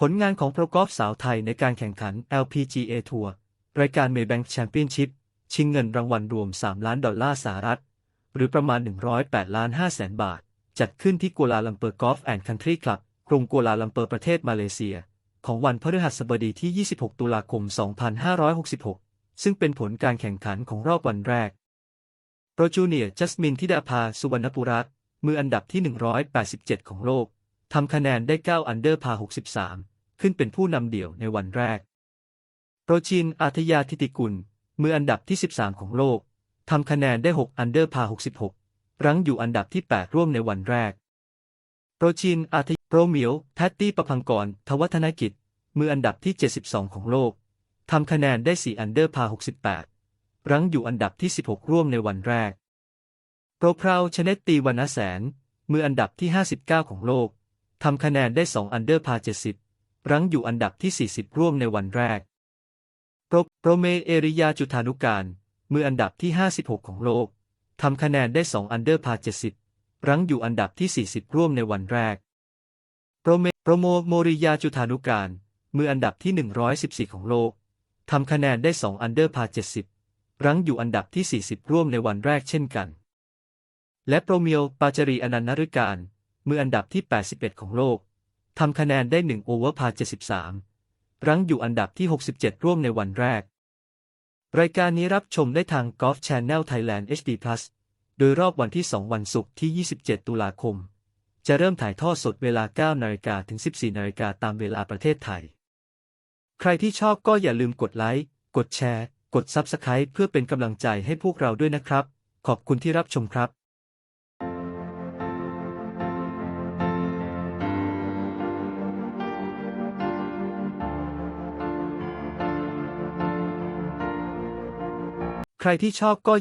ผลงานของโปรกอล์ฟสาวไทยในการแข่งขัน LPGA ทัวร์รายการ Maybank Championship ชิงเงินรางวัลรวม 3 ล้านดอลลาร์สหรัฐ หรือประมาณ 108 ล้าน5แสนบาท จัดขึ้นที่กัวลาลัมเปอร์กอล์ฟแอนด์คันทรีคลับ กรุงกัวลาลัมเปอร์ประเทศมาเลเซีย ของวันพฤหัสบดีที่ 26 ตุลาคม 2566 ซึ่งเป็นผลการแข่งขันของรอบวันแรก โปรจูเนียจัสมินทิดาภา สุวรรณปุรัตมืออันดับที่ 187 ของโลก ทำคะแนนได้ 9 อันเดอร์พา 63 ขึ้นเป็นผู้นำเดี่ยวในวันแรก โปรชิน อาทยาธิติกุล มืออันดับที่ 13 ของโลก ทำคะแนนได้ 6 อันเดอร์พา 66 รั้งอยู่อันดับที่ 8 ร่วมในวันแรก โปรชิน อาทยโปรเมียวแพตตี้ประพังกร ทวัฒนกิจ มืออันดับที่ 72 ของโลก ทำคะแนนได้ 4 อันเดอร์พา 68 รั้งอยู่อันดับที่ 16 ร่วมในวันแรก โปรพราวชเนตตีวรรณแสน มืออันดับที่ 59 ของโลก ทำคะแนนได้ 2 อันเดอร์พา 70 รั้งอยู่อันดับที่ 40 ร่วมในวันแรก โปรโปรเมเอริยาจุธานุการ มืออันดับที่ 56 ของโลก ทำคะแนนได้ 2 อันเดอร์พา 70 รั้งอยู่อันดับที่ 40 ร่วมในวันแรก โปรเมโปรโมโมริยาจุธานุการ มืออันดับที่ 114 ของโลก ทำคะแนนได้ 2 อันเดอร์พา 70 รั้งอยู่อันดับที่ 40 ร่วมในวันแรกเช่นกัน และโปรเมียวปาจารีอนันนฤการ มืออันดับที่ 81 ของโลก ทำคะแนนได้1โอเวอร์พา73 รั้งอยู่อันดับที่ 67 ร่วมในวันแรก รายการนี้รับชมได้ทาง Golf Channel Thailand HD Plus โดยรอบวันที่ 2 วันศุกร์ที่ 27 ตุลาคม จะเริ่มถ่ายทอดสดเวลา 9 นาฬิกาถึง 14 นาฬิกาตามเวลาประเทศไทย ใครที่ชอบก็อย่าลืมกดไลค์ กดแชร์ กด Subscribe เพื่อเป็นกำลังใจให้พวกเราด้วยนะครับ ขอบคุณที่รับชมครับ ใครที่ชอบก็